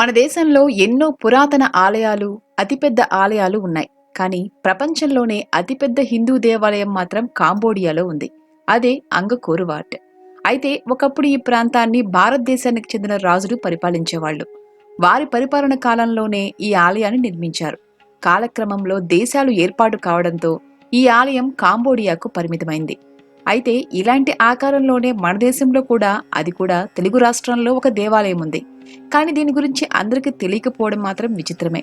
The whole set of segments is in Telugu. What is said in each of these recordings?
మన దేశంలో ఎన్నో పురాతన ఆలయాలు అతిపెద్ద ఆలయాలు ఉన్నాయి. కానీ ప్రపంచంలోనే అతిపెద్ద హిందూ దేవాలయం మాత్రం కాంబోడియాలో ఉంది. అదే అంగకోరువాట్. అయితే ఒకప్పుడు ఈ ప్రాంతాన్ని భారతదేశానికి చెందిన రాజులు పరిపాలించేవాళ్ళు. వారి పరిపాలన కాలంలోనే ఈ ఆలయాన్ని నిర్మించారు. కాలక్రమంలో దేశాలు ఏర్పాటు కావడంతో ఈ ఆలయం కాంబోడియాకు పరిమితమైంది. అయితే ఇలాంటి ఆకారంలోనే మన దేశంలో కూడా అది కూడా తెలుగు రాష్ట్రంలో ఒక దేవాలయం ఉంది. కానీ దీని గురించి అందరికీ తెలియకపోవడం మాత్రం విచిత్రమే.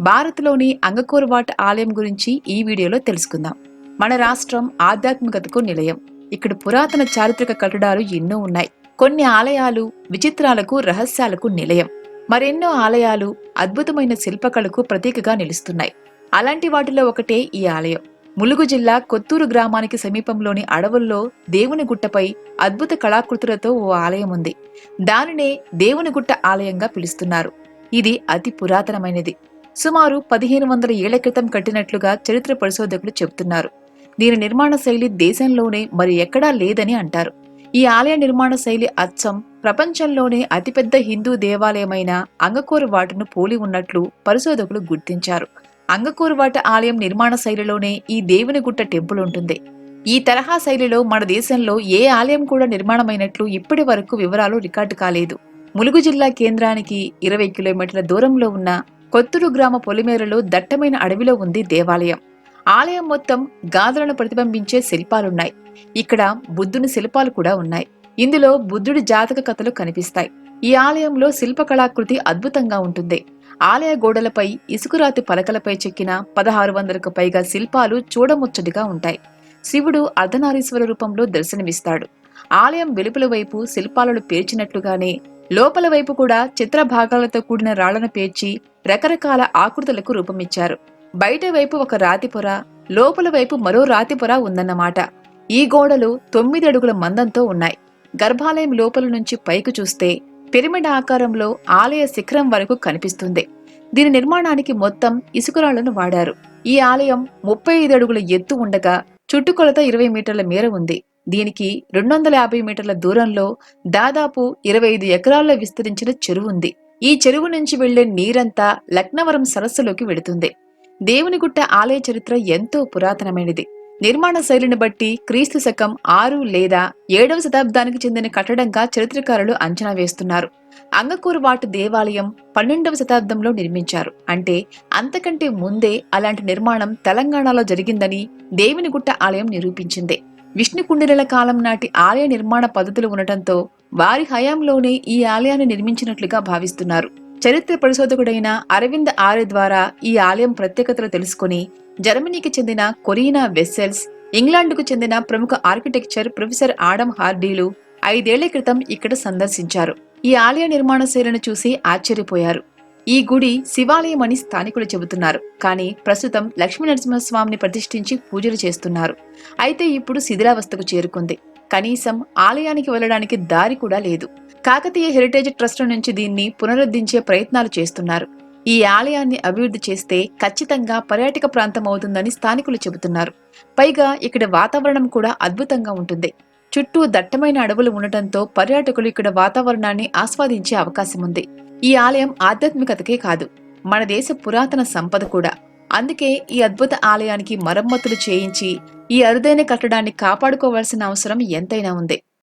భారత్లోని అంగకోరవాట ఆలయం గురించి ఈ వీడియోలో తెలుసుకుందాం. మన రాష్ట్రం ఆధ్యాత్మికతకు నిలయం. ఇక్కడ పురాతన చారిత్రక కట్టడాలు ఎన్నో ఉన్నాయి. కొన్ని ఆలయాలు విచిత్రాలకు రహస్యాలకు నిలయం. మరెన్నో ఆలయాలు అద్భుతమైన శిల్పకళకు ప్రతీకగా నిలుస్తున్నాయి. అలాంటి వాటిలో ఒకటే ఈ ఆలయం. ములుగు జిల్లా కొత్తూరు గ్రామానికి సమీపంలోని అడవుల్లో దేవుని గుట్టపై అద్భుత కళాకృతులతో ఓ ఆలయం ఉంది. దానినే దేవుని గుట్ట ఆలయంగా పిలుస్తున్నారు. ఇది అతి పురాతనమైనది. సుమారు పదిహేను వందల ఏళ్ళ క్రితం కట్టినట్లుగా చరిత్ర పరిశోధకులు చెబుతున్నారు. దీని నిర్మాణ శైలి దేశంలోనే మరి ఎక్కడా లేదని అంటారు. ఈ ఆలయ నిర్మాణ శైలి అచ్చం ప్రపంచంలోనే అతిపెద్ద హిందూ దేవాలయమైన అంగకోరు వాటును పోలి ఉన్నట్లు పరిశోధకులు గుర్తించారు. అంగకూరువాట ఆలయం నిర్మాణ శైలిలోనే ఈ దేవునిగుట్ట టెంపుల్ ఉంటుంది. ఈ తరహా శైలిలో మన దేశంలో ఏ ఆలయం కూడా నిర్మాణమైనట్లు ఇప్పటి వరకు వివరాలు రికార్డు కాలేదు. ములుగు జిల్లా కేంద్రానికి ఇరవై కిలోమీటర్ల దూరంలో ఉన్న కొత్తూరు గ్రామ పొలిమేరలో దట్టమైన అడవిలో ఉంది దేవాలయం. ఆలయం మొత్తం గాథలను ప్రతిబింబించే శిల్పాలున్నాయి. ఇక్కడ బుద్ధుని శిల్పాలు కూడా ఉన్నాయి. ఇందులో బుద్ధుడి జాతక కథలు కనిపిస్తాయి. ఈ ఆలయంలో శిల్పకళాకృతి అద్భుతంగా ఉంటుంది. ఆలయ గోడలపై ఇసుకురాతి పలకలపై చెక్కిన పదహారు వందలకు పైగా శిల్పాలు చూడముచ్చటిగా ఉంటాయి. శివుడు అర్ధనారీశ్వర రూపంలో దర్శనమిస్తాడు. ఆలయం వెలుపల వైపు శిల్పాలను పేర్చినట్లుగానే లోపల వైపు కూడా చిత్ర భాగాలతో కూడిన రాళ్ళను పేర్చి రకరకాల ఆకృతులకు రూపమిచ్చారు. బయట వైపు ఒక రాతి పొర లోపల వైపు మరో రాతి పొర ఉందన్నమాట. ఈ గోడలు తొమ్మిది అడుగుల మందంతో ఉన్నాయి. గర్భాలయం లోపల నుంచి పైకి చూస్తే పిరమిడ్ ఆకారంలో ఆలయ శిఖరం వరకు కనిపిస్తుంది. దీని నిర్మాణానికి మొత్తం ఇసుకరాళ్ళను వాడారు. ఈ ఆలయం ముప్పై ఐదు అడుగుల ఎత్తు ఉండగా చుట్టుకొలత ఇరవై మీటర్ల మేర ఉంది. దీనికి రెండు వందల యాభై మీటర్ల దూరంలో దాదాపు ఇరవై ఐదు ఎకరాల్లో విస్తరించిన చెరువు ఉంది. ఈ చెరువు నుంచి వెళ్ళే నీరంతా లక్నవరం సరస్సులోకి వెళుతుంది దేవునిగుట్ట ఆలయ చరిత్ర ఎంతో పురాతనమైనది. నిర్మాణ శైలిని బట్టి క్రీస్తు శకం ఆరు లేదా ఏడవ శతాబ్దానికి చెందిన కట్టడంగా చరిత్రకారులు అంచనా వేస్తున్నారు. అంగకూరువాటు దేవాలయం పన్నెండవ శతాబ్దంలో నిర్మించారు. అంటే అంతకంటే ముందే అలాంటి నిర్మాణం తెలంగాణలో జరిగిందని దేవునిగుట్ట ఆలయం నిరూపించింది. విష్ణుకుండిరల కాలం నాటి ఆలయ నిర్మాణ పద్ధతులు ఉండటంతో వారి హయాంలోనే ఈ ఆలయాన్ని నిర్మించినట్లుగా భావిస్తున్నారు. చరిత్ర పరిశోధకుడైన అరవింద్ ఆర్య ద్వారా ఈ ఆలయం ప్రత్యేకతలు తెలుసుకుని జర్మనీకి చెందిన కొరీనా వెస్సెల్స్ ఇంగ్లాండ్కు చెందిన ప్రముఖ ఆర్కిటెక్చర్ ప్రొఫెసర్ ఆడమ్ హార్డీలు ఐదేళ్ళ క్రితం ఇక్కడ సందర్శించారు. ఈ ఆలయ నిర్మాణ శైలిని చూసి ఆశ్చర్యపోయారు. ఈ గుడి శివాలయం అని స్థానికులు చెబుతున్నారు కానీ ప్రస్తుతం లక్ష్మీ నరసింహస్వామిని ప్రతిష్ఠించి పూజలు చేస్తున్నారు. అయితే ఇప్పుడు శిథిలావస్థకు చేరుకుంది. కనీసం ఆలయానికి వెళ్ళడానికి దారి కూడా లేదు. కాకతీయ హెరిటేజ్ ట్రస్ట్ నుంచి దీన్ని పునరుద్ధరించే ప్రయత్నాలు చేస్తున్నారు. ఈ ఆలయాన్ని అభివృద్ధి చేస్తే ఖచ్చితంగా పర్యాటక ప్రాంతం అవుతుందని స్థానికులు చెబుతున్నారు. పైగా ఇక్కడ వాతావరణం కూడా అద్భుతంగా ఉంటుంది. చుట్టూ దట్టమైన అడవులు ఉండటంతో పర్యాటకులు ఇక్కడ వాతావరణాన్ని ఆస్వాదించే అవకాశం ఉంది. ఈ ఆలయం ఆధ్యాత్మికతకే కాదు మన దేశ పురాతన సంపద కూడా. అందుకే ఈ అద్భుత ఆలయానికి మరమ్మతులు చేయించి ఈ అరుదైన కట్టడాన్ని కాపాడుకోవాల్సిన అవసరం ఎంతైనా ఉంది.